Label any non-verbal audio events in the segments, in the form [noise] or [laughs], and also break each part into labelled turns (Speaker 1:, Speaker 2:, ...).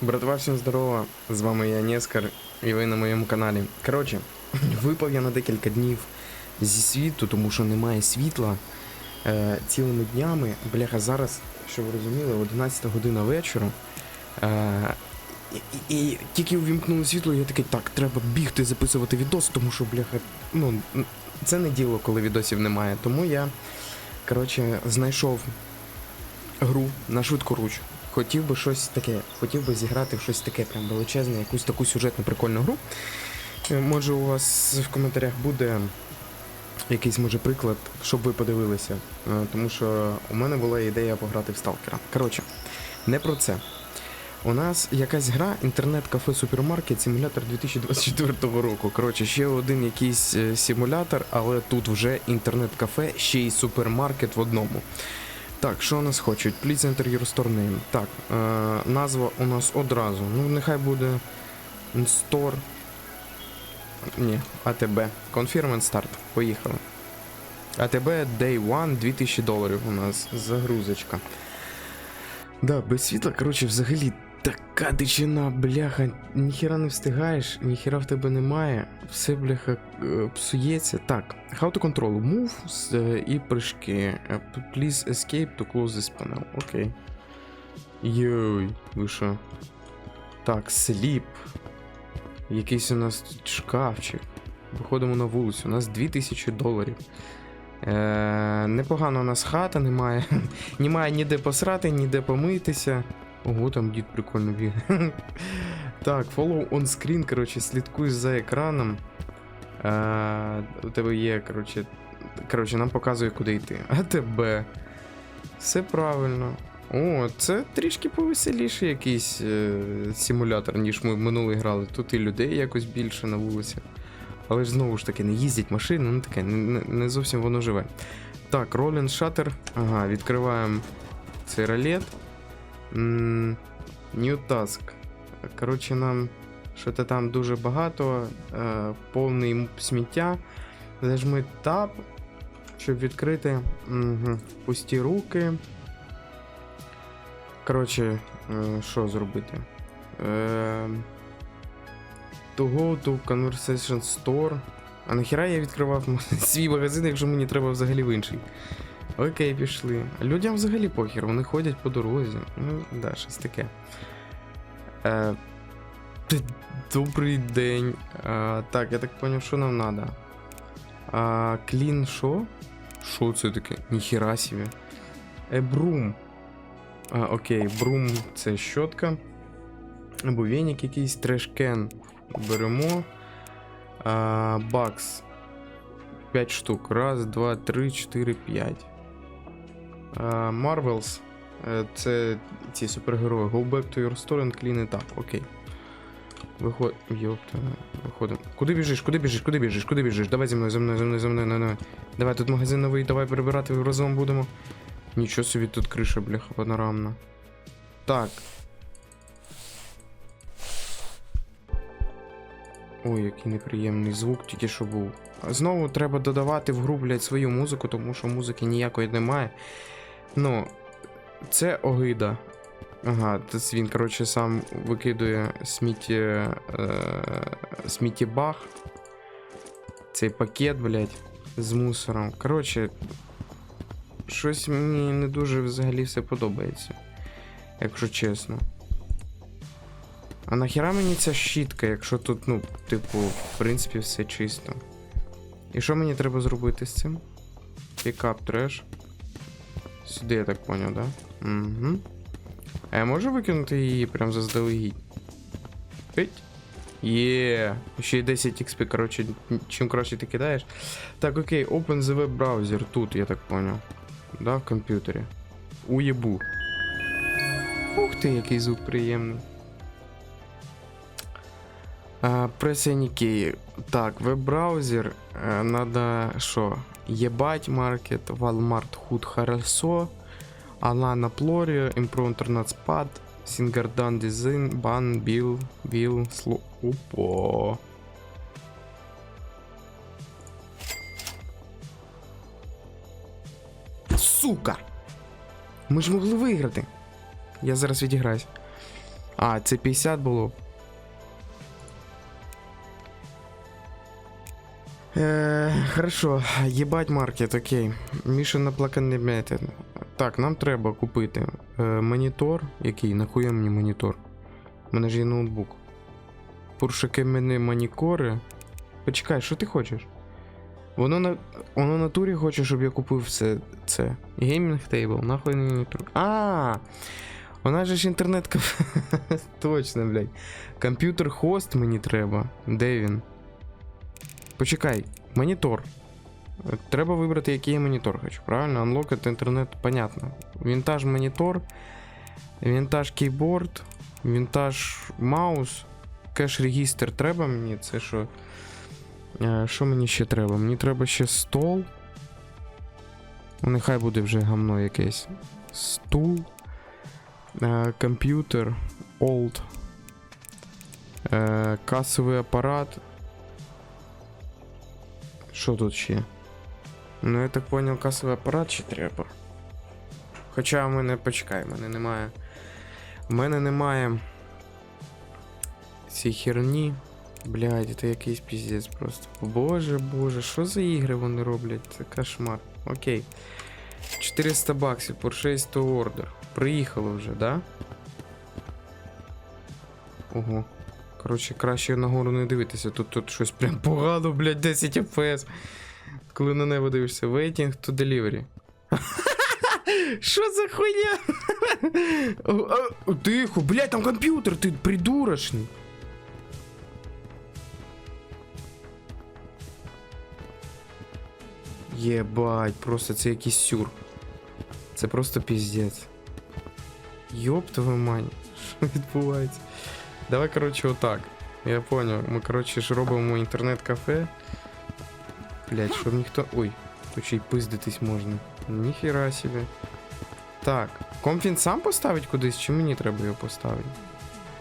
Speaker 1: Братва, всім здорово! З вами я Нескар, і ви на моєму каналі. Коротше, [clears throat] випав я на декілька днів зі світу, тому що немає світла е, цілими днями. Бляха, зараз, щоб ви розуміли, 11 година вечора. Е, і, і, і тільки увімкнули світло, я такий, так, треба бігти записувати відос, тому що, бляха, ну, це не діло, коли відосів немає. Тому я, коротше, знайшов гру на швидку руч. Хотів би щось таке, хотів би зіграти в щось таке, прям величезне, якусь таку сюжетну прикольну гру. Е, Може, у вас в коментарях буде якийсь може приклад, щоб ви подивилися. Е, Тому що у мене була ідея пограти в сталкера. Коротше, не про це. У нас якась гра інтернет-кафе супермаркет симулятор 2024 року. Коротше, ще один якийсь е, симулятор, але тут вже інтернет-кафе, ще й супермаркет в одному. Так, що у нас хочуть? Your store name. Так, е, назва у нас одразу. Ну, нехай буде store. Ні, АТБ. Confirm and start. Поїхали. АТБ Day One 2000 доларів у нас. Загрузочка. Да, без світла, коротше, взагалі така дичина, бляха, ніхіра не встигаєш, ніхіра в тебе немає, все, бляха, е, псується. Так, how to control move е, і прыжки. Е, Please escape to close this panel. Окей. Йой, ви що? Так, sleep. Якийсь у нас тут шкафчик. Виходимо на вулицю, у нас 2000 доларів. Е, непогано у нас хата, немає. [laughs] Немає ніде посрати, ніде помитися. Ого, там дід прикольно бігає. [laughs] так, follow on screen, коротше, слідкуй за екраном. Е, у тебе є, коротше. Коротше, нам показує, куди йти. [laughs] А тебе. Все правильно. О, це трішки повеселіше якийсь е, симулятор, ніж ми минулий грали. Тут і людей якось більше на вулицях. Але ж знову ж таки, не їздять машини, ну таке, не, не- зовсім воно живе. Так, Rollin Shutter. Ага, відкриваємо цей ролет. New Task. Коротше, нам що-то там дуже багато, е, повний сміття. Зажми Tab, щоб відкрити угу. пусті руки. Коротше, е, що зробити? Е, to go to conversation store. А нахіра я відкривав [laughs] свій магазин, якщо мені треба взагалі в інший. Окей, пішли. Людям взагалі похер, вони ходять по дорозі. Ну, да, щось таке. Е, добрий день. Е, так, я так поняв, що нам треба. А, клін що? Що це таке? Ніхіра собі. Е, брум. А, окей, брум це щотка. Або веник якийсь, трешкен беремо. А, бакс. 5 штук. Раз, два, три, чотири, п'ять. А, Marvels. Е, Це ці супергерої. Go back to your store and clean it up. Окей. Виход... Йопта. Виходимо. Куди біжиш? Куди біжиш? Куди біжиш? Куди біжиш? Давай зі мною, за мною, за мною, за мною. на. Давай тут магазин новий, давай перебирати разом будемо. Нічого собі тут криша, бляха, панорамна. Так. Ой, який неприємний звук, тільки що був. Знову треба додавати в гру, блядь, свою музику, тому що музики ніякої немає. Ну, це огида. Ага, це він, коротше, сам викидує смітті. Е, сміттєбах. Цей пакет, блядь, з мусором. Коротше, щось мені не дуже взагалі все подобається. Якщо чесно. А нахіра мені ця щітка, якщо тут, ну, типу, в принципі, все чисто. І що мені треба зробити з цим? Пікап треш. Сюди, я так поняв, да? Угу. А я можу викинути її прям заздалегідь? Пить. Є, ще й 10 XP, коротше, чим краще ти кидаєш. Так, окей, open the web browser тут, я так поняв. Да, в комп'ютері. Уєбу. Ух ти, який звук приємний. Any key. Так, веб-браузер. Е, Надо що? Єбать маркет, Walmart Hood хорошо. Alana Plorio, Improve Internet Spad, Singardan Design, Ban, Bill, Bill. Опа. Сука! Ми ж могли виграти. Я зараз відіграюсь. А, це 50 було. Е, хорошо, єбать маркет, окей. Mission Limited. Так, нам треба купити е, монітор. Який? Нахуя мені монітор? У мене ж є ноутбук. Пуршики мене манікори. Почекай, що ти хочеш? Воно на. Воно на турі хоче, щоб я купив все це. Геймінг тейбл, нахуй не монітор. А! Нас же ж інтернет. [laughs] Точно, блядь. Комп'ютер хост мені треба. Де він? Почекай, монітор. Треба вибрати, який я монітор хочу. Правильно? Unlocked інтернет, понятно. Вінтаж монітор, вінтаж кейборд, вінтаж маус, кеш регістр треба мені. Це що? Е, Що мені ще треба? Мені треба ще стол. Ну, Нехай буде вже гамно якесь. Стул. Е, Комп'ютер. Old. Е, Касовий апарат. Що тут ще? Ну, я так понял, касовий апарат ще треба. Хоча в мене, почекай, в мене немає. В мене немає. Ці херні. Блядь, це якийсь піздець просто. Боже, боже, що за ігри вони роблять? Це кошмар. Окей. 400 баксів, Porsche 100 ордер. Приїхало вже, да? Ого. Коротше, краще нагору не дивитися. Тут тут щось прям погано, блядь, 10 FPS. Коли на небо дивишся, waiting to delivery. [laughs] Що за хуйня? [laughs] Тихо, блядь, там комп'ютер, ти придурочний. Єбать, просто це якийсь сюр. Це просто піздець. Йоп твою мань, [laughs] що відбувається? Давай, коротше, отак. Я понял. Ми, коротше, ж робимо інтернет-кафе. Блять, щоб ніхто. Ой, тут ще й пиздитись можна. Ніхіра собі. Так, комп сам поставить кудись, чи мені треба його поставити?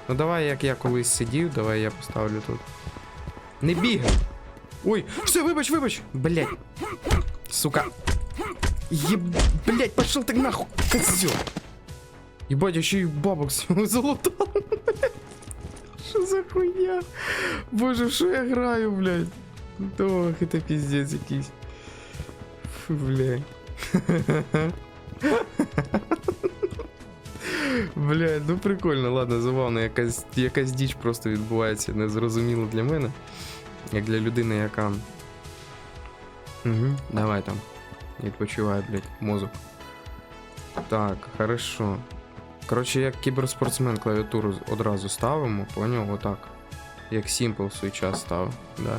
Speaker 1: Ну давай, як я колись сидів, давай я поставлю тут. Не бігай! Ой, все, вибач, вибач! Блять. Сука. Еб... Блять, пошел ты нахуй, козел. Ебать, я ще й бабок всього [laughs] залутав. Що за хуйня? Боже, що я граю, блядь? Ох, это пиздец якийсь. Фу, блядь. Блядь, ну прикольно, ладно, забавно, якась, якась діч просто відбувається, незрозуміло для мене. Як для людини, яка. Угу, давай там. Відпочивай, блядь, мозок. Так, хорошо. Коротше, як кіберспортсмен клавіатуру одразу ставимо, поняв? Отак. Як Simple в свій час ставив, да?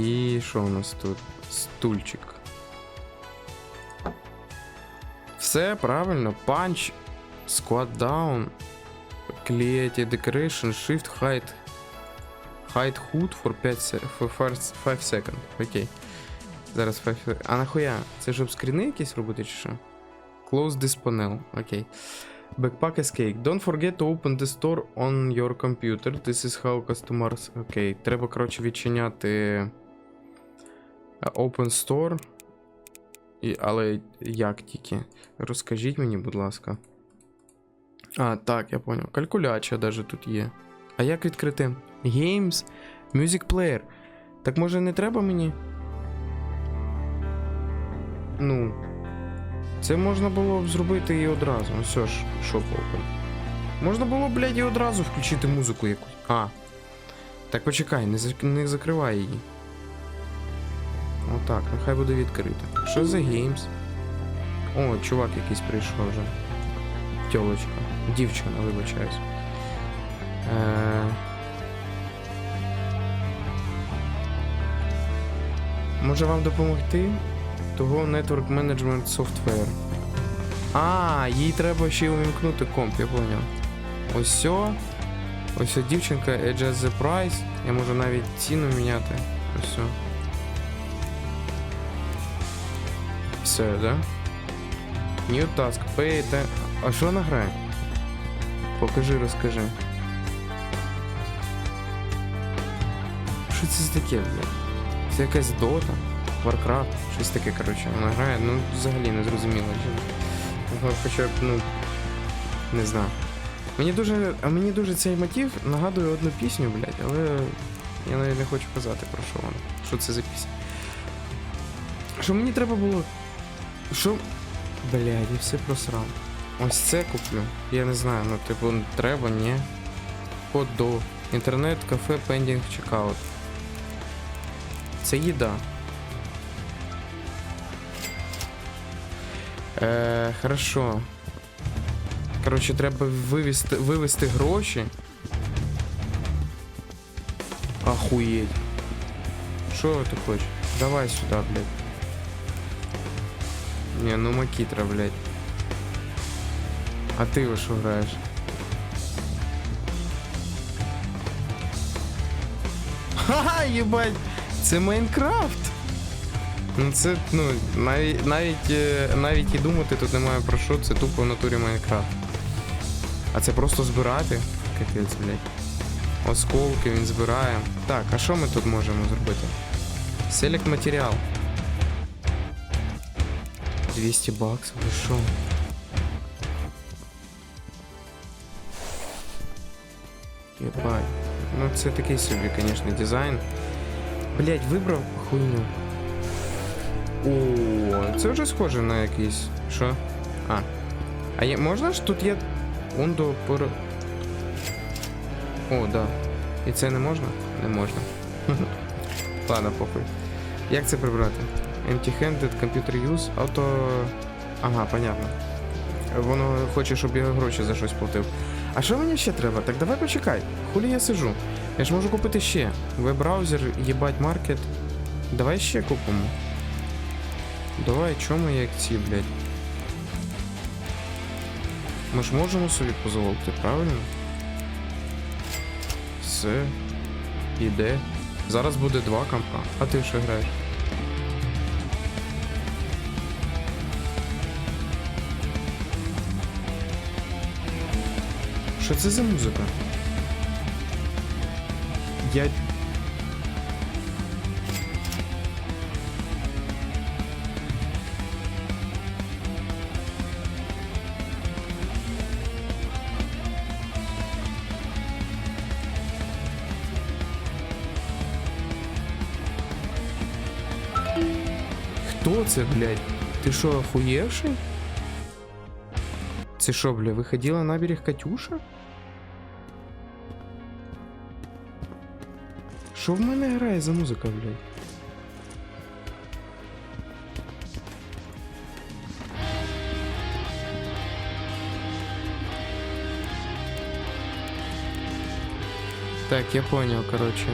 Speaker 1: І що у нас тут? Стульчик. Все правильно. Punch, squat down, create decoration, shift height. Hide hood for 5, se- for first 5 second. Окей. Зараз 5 sec- А нахуя? Це щоб скріни якісь робити чи що? Close this panel. Окей. Backpack escape. Don't forget to open the store on your computer. This is how customers. Окей. Треба, коротше, відчиняти е, Open Store. І, але як тільки? Розкажіть мені, будь ласка. А, так, я понял. Калькуляча даже тут є. А як відкрити? Games, Music Player. Так може не треба мені? Ну. Це можна було б зробити і одразу. Ну все ж, що open. Можна було, блядь, і одразу включити музику якусь. А. Так почекай, не, зак... не закривай її. Отак, нехай буде відкрита. Що за геймс? О, чувак якийсь прийшов вже. Тьолочка. Дівчина, вибачаюсь. Е... Може вам допомогти? Того Network Management Software. А, їй треба ще й увімкнути комп, я поняв. Ось. Ось дівчинка Adjust the Price. Я можу навіть ціну міняти. Ось сьо. Все, да? New task. Pay atten- А що вона грає? Покажи, розкажи. Що це за таке, блядь? Це якась дота, Warcraft, щось таке, коротше. Вона грає, ну взагалі не зрозуміло. Ну, Хоча б, ну. Не знаю. Мені дуже, а мені дуже цей мотив нагадує одну пісню, блядь, але я навіть не хочу казати про що вона. Що це за пісня. Що мені треба було. Що. Блядь, я все просрав. Ось це куплю. Я не знаю, ну типу треба, ні. Код до. Інтернет, кафе, пендінг, чекаут. Це їда. Е, хорошо. Коротше, треба вивести, вивести гроші. Охуєть. Що ти хочеш? Давай сюди, блядь. Не, ну макітра, блядь. А ти во що граєш? Ха-ха, їбать! Це Майнкрафт! Ну це, ну, навіть, навіть, е, навіть і думати тут немає про що, це тупо в натурі Майнкрафт. А це просто збирати? Капець, блядь. Осколки він збирає. Так, а що ми тут можемо зробити? Селект матеріал. 200 баксів, ви що? Єбать. Ну це такий собі, звісно, дизайн. Блять, вибрав хуйню. О, це вже схоже на якийсь. Що? А. А є, можна ж тут є. Ондо пор. О, да. І це не можна? Не можна. [laughs] Ладно, похуй. Як це прибрати? Empty-handed, computer use, auto... Ага, понятно. Воно хоче, щоб я гроші за щось платив. А що мені ще треба? Так давай почекай. Хулі я сижу. Я ж можу купити ще. Веб-браузер, їбать маркет. Давай ще купимо. Давай, чому як ці, блядь? Ми ж можемо собі дозволити, правильно? Все. Іде. Зараз буде два компа. А ти що граєш? Що це за музика? Я. Хто це, блядь? Ти що, охуєвший? Це що, бля, виходила на берег Катюша? Що в мене грає за музика, блядь? Так, я понял, короче.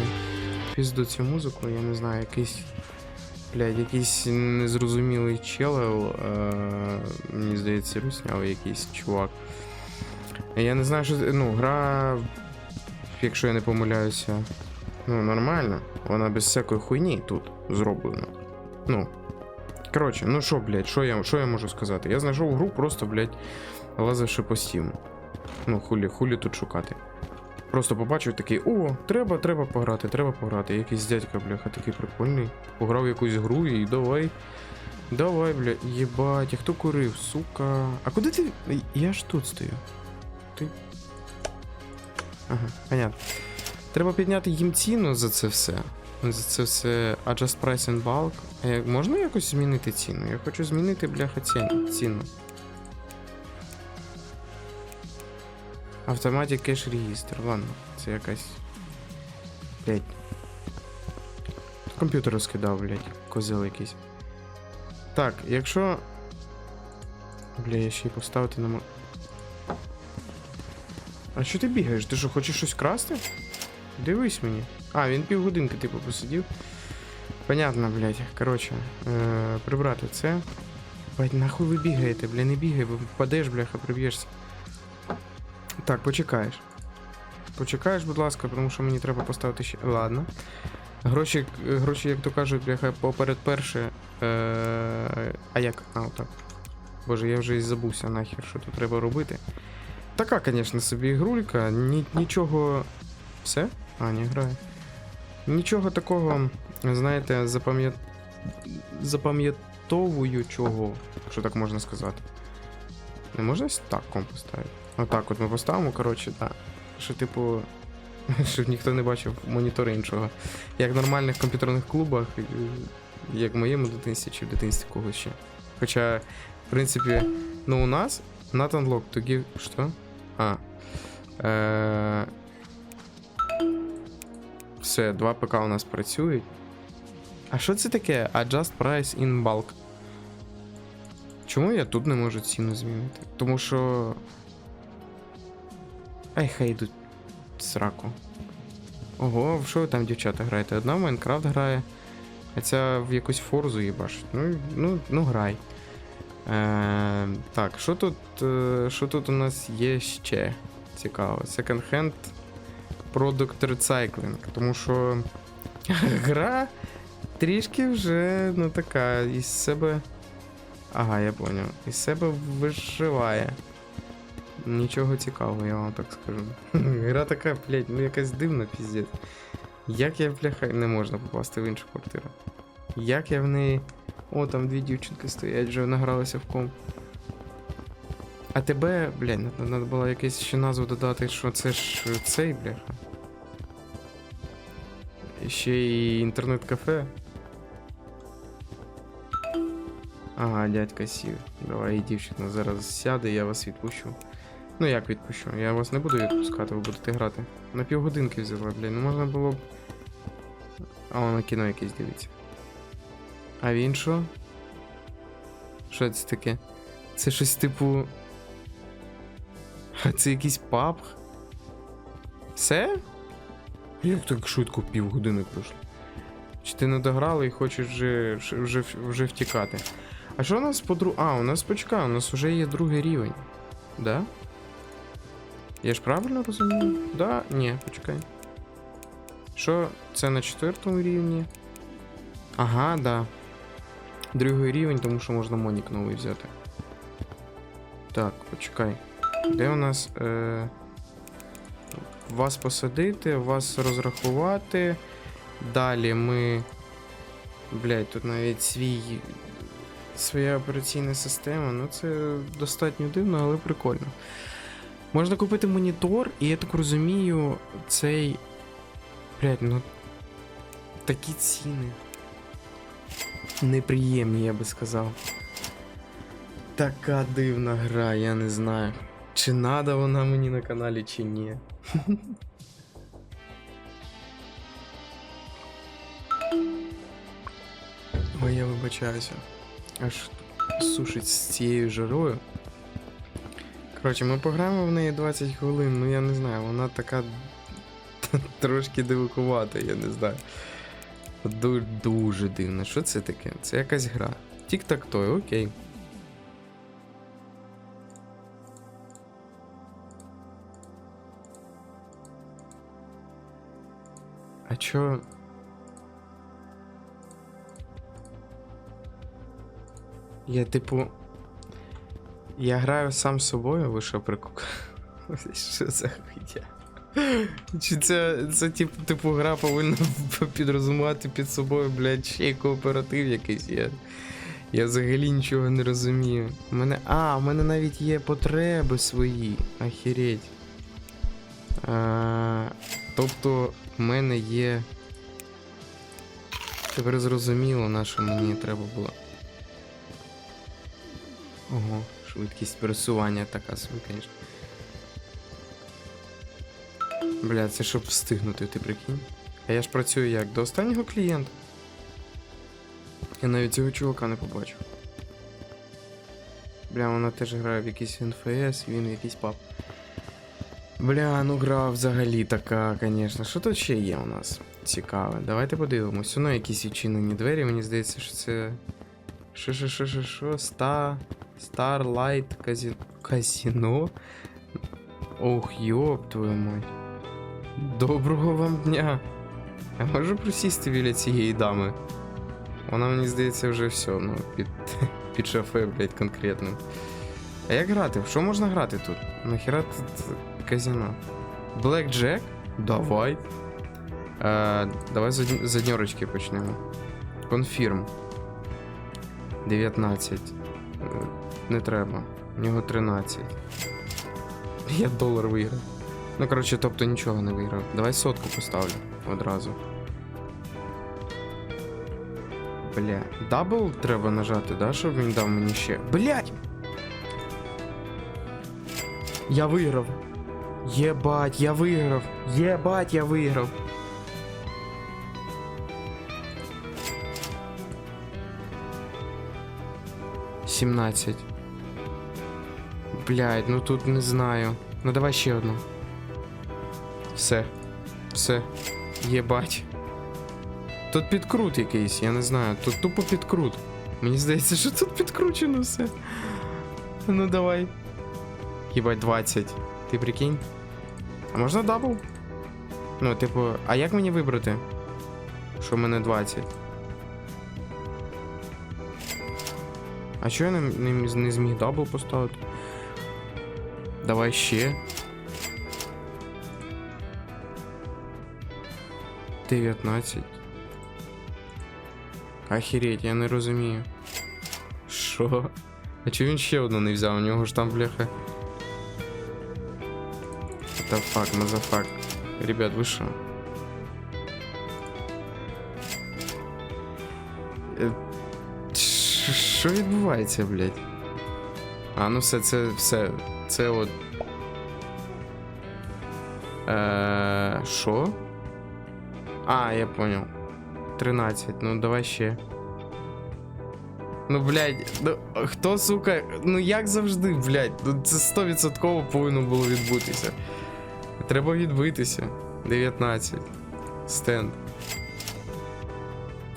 Speaker 1: Пізду цю музику, я не знаю, якийсь. Блядь, якийсь незрозумілий челел. Е- мені здається, русняв якийсь чувак. Я не знаю, що. Ну, гра. Якщо я не помиляюся. Ну, нормально. Вона без всякої хуйні тут зроблена. Ну. Коротше, ну що, блядь, що я, що я можу сказати? Я знайшов гру просто, блядь, лазивши по стіму. Ну, хулі, хулі тут шукати. Просто побачив такий, о, треба, треба пограти, треба пограти. Якийсь дядька, бляха, такий прикольний. Пограв якусь гру і давай. Давай, бля, єбать, а хто курив, сука. А куди ти. Я ж тут стою. Ти. Ага, понятно. Треба підняти їм ціну за це все. За це все Adjust Price and Bulk. А як можна якось змінити ціну? Я хочу змінити, бляха, ціну. Автоматик кеш регістр. Ладно, це якась. Блять. Комп'ютер розкидав, блять. Козел якийсь. Так, якщо. Бля, я ще й поставити на А що ти бігаєш? Ти що, хочеш щось красти? Дивись мені. А, він півгодинки, типу, посидів. Понятно, блядь. Коротше, е- прибрати це. Бать, нахуй ви бігаєте, бля, не бігай, бо впадеш, бляха, приб'єшся. Так, почекаєш. Почекаєш, будь ласка, тому що мені треба поставити ще. Ладно. Гроші, гроші, як то кажуть, бляха, поперед перше. Е- а як? А, отак. Боже, я вже і забувся нахер, що тут треба робити. Така, звісно, собі ігрулька, ні, нічого. Все? А, не грає. Нічого такого, знаєте, запам'ят... запам'ятовуючого, якщо так можна сказати. Не можна так комп поставити? Отак от ми поставимо, коротше, так. Що, типу, [laughs] щоб ніхто не бачив монітор іншого. Як в нормальних комп'ютерних клубах, як в моєму дитинстві чи в дитинстві когось ще. Хоча, в принципі, ну у нас not unlocked to give... Що? А. Е... Все, два ПК у нас працюють. А що це таке? Adjust price in bulk. Чому я тут не можу ціну змінити? Тому що. Ай, хай йдуть сраку. Ого, в що ви там, дівчата, граєте? Одна в Майнкрафт грає, а ця в якусь форзу їбашить. Ну, ну, ну грай. Е, так, що тут, е, тут у нас є ще цікаво? Second hand Product Recycling. Тому що [laughs] гра трішки вже ну така із себе. Ага, я поняв. Із себе виживає. Нічого цікавого, я вам так скажу. [laughs] Гра така, блядь, ну якась дивна, піздець. Як я, бляха, не можна попасти в іншу квартиру. Як я в неї. О, там дві дівчинки стоять, вже награлися в комп. А тебе, блядь, треба було якесь ще назву додати, що це ж цей, бляха. Ще й інтернет-кафе. Ага, дядька сів. Давай, дівчина, зараз сяде, я вас відпущу. Ну як відпущу? Я вас не буду відпускати, ви будете грати. На півгодинки взяла, блін. Ну можна було б. А вона кіно якесь дивиться. А він що? Що це таке? Це щось типу. А це якийсь паб? Все? Як так швидко півгодини пройшло? Чи ти не дограла і хочеш вже, вже, вже втікати? А що у нас по друг... А, у нас почекай, у нас вже є другий рівень. Да? Я ж правильно розумію? Да? Ні, почекай. Що це на четвертому рівні? Ага, да. Другий рівень, тому що можна Монік новий взяти. Так, почекай. Де у нас. Е... Вас посадити, вас розрахувати. Далі ми. Блять, тут навіть свій. Своя операційна система. Ну це достатньо дивно, але прикольно. Можна купити монітор, і я так розумію, цей. Блять, ну. Такі ціни. Неприємні, я би сказав. Така дивна гра, я не знаю. Чи надо вона мені на каналі, чи ні. Ой, я вибачаюся. Аж сушить з цією жарою. Коротше, ми пограємо в неї 20 хвилин, ну я не знаю, вона така [laughs] трошки дивакувата, я не знаю. Ду- дуже дивно. Що це таке? Це якась гра. Тік-так той, окей. А чо. Я, типу. Я граю сам з собою, ви що прикук. [laughs] Що за хуйня? Чи це, це типу, типу гра повинна [laughs] підрозумувати під собою, блядь, ще й кооператив якийсь. Я, я взагалі нічого не розумію. У мене. А, у мене навіть є потреби свої. Охереть. Тобто, в мене є. Тепер зрозуміло, на що мені треба було. Ого, швидкість пересування така собі, звісно. Бля, це щоб встигнути, ти прикинь. А я ж працюю як? До останнього клієнта. Я навіть цього чувака не побачив. Бля, вона теж грає в якийсь НФС, він якийсь паб. Бля, ну гра взагалі така, звісно. Що тут ще є у нас? Цікаве. Давайте подивимось. Воно якісь відчинені двері, мені здається, що це. Що, що, що, що, що? Ста. Starlight казі... Казіно? Ох, йоп твою мать. Доброго вам дня. Я можу присісти біля цієї дами. Вона, мені здається, вже все, ну, під, [laughs] під шафе, блядь, конкретно. А як грати? В що можна грати тут? Нахіра тут казино? Black Jack? Давай. Е, давай з од- з почнемо. Confirm. 19. Е, Не треба. У нього 13. Я долар виграв. Ну, коротше, тобто нічого не виграв. Давай сотку поставлю одразу. Бля, дабл треба нажати, да, щоб він дав мені ще. Блять! Я виграв. Єбать, я виграв. Єбать, я виграв. Сімнадцять. Блядь, ну тут не знаю. Ну давай ще одну. Все. Все. Єбать. Тут підкрут якийсь, я не знаю. Тут тупо підкрут. Мені здається, що тут підкручено все. Ну давай. Єбать 20. Ти прикинь? А можна дабл? Ну, типу, а як мені вибрати? Що в мене 20? А чого я не, не, не зміг дабл поставити? Давай ще. 19. Охереть, я не розумію. Що? А чого він ще одну не взяв? У нього ж там бляха. What the fuck, мазафак. Ребят, ви що? Що відбувається, блядь? А, ну все, це все. Це от. Е, Що? А, я понял. 13, ну давай ще. Ну, блядь, ну хто, сука, ну як завжди, блядь, ну це 100% повинно було відбутися. Треба відбитися. 19. Стенд.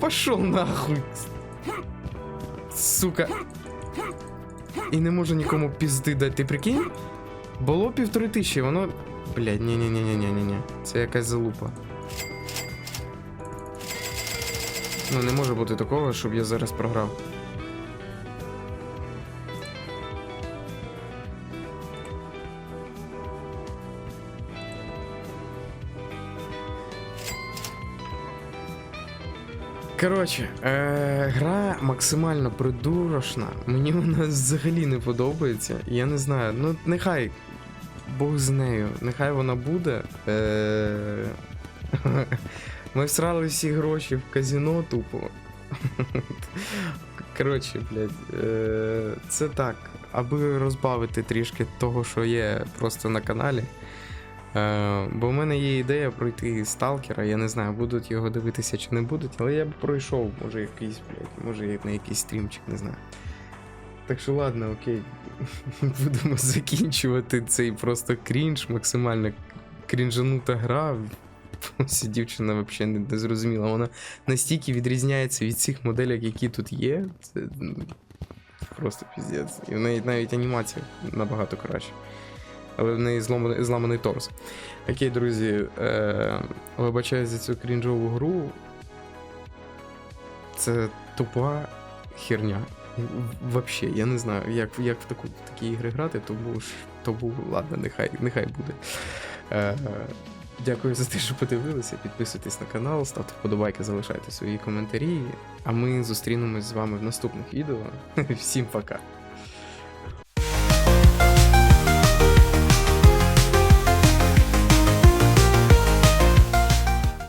Speaker 1: Пошел нахуй. Сука. І не можу нікому пізди дати. Ти прикинь? Було півтори тисячі, воно. Блядь, ні-ні-ні-ні-ні-ні. Це якась залупа. Ну, не може бути такого, щоб я зараз програв. Коротше, е, гра максимально придурочна. Мені вона взагалі не подобається. Я не знаю. Ну, нехай Бог з нею, нехай вона буде. Е, [laughs] ми всрали всі гроші в казіно тупо. [laughs] Коротше, блядь, е, це так, аби розбавити трішки того, що є просто на каналі. Е, бо в мене є ідея пройти сталкера, я не знаю, будуть його дивитися чи не будуть, але я б пройшов, може якийсь, блядь, може на якийсь стрімчик, не знаю. Так що ладно, окей. [laughs] Будемо закінчувати цей просто крінж, максимально крінжанута гра. Ця дівчина взагалі не, не зрозуміла. Вона настільки відрізняється від цих моделей, які тут є. Це ну, просто піздець. І в неї навіть анімація набагато краще. Але в неї зламаний, зламаний торс. Окей, друзі, е, вибачаю за цю крінжову гру. Це тупа херня. Вообще, я не знаю, як, як в таку, в такі ігри грати, тому ж тому ладно, нехай, нехай буде. Е, дякую за те, що подивилися. Підписуйтесь на канал, ставте вподобайки, залишайте свої коментарі. А ми зустрінемось з вами в наступних відео. [laughs] Всім пока!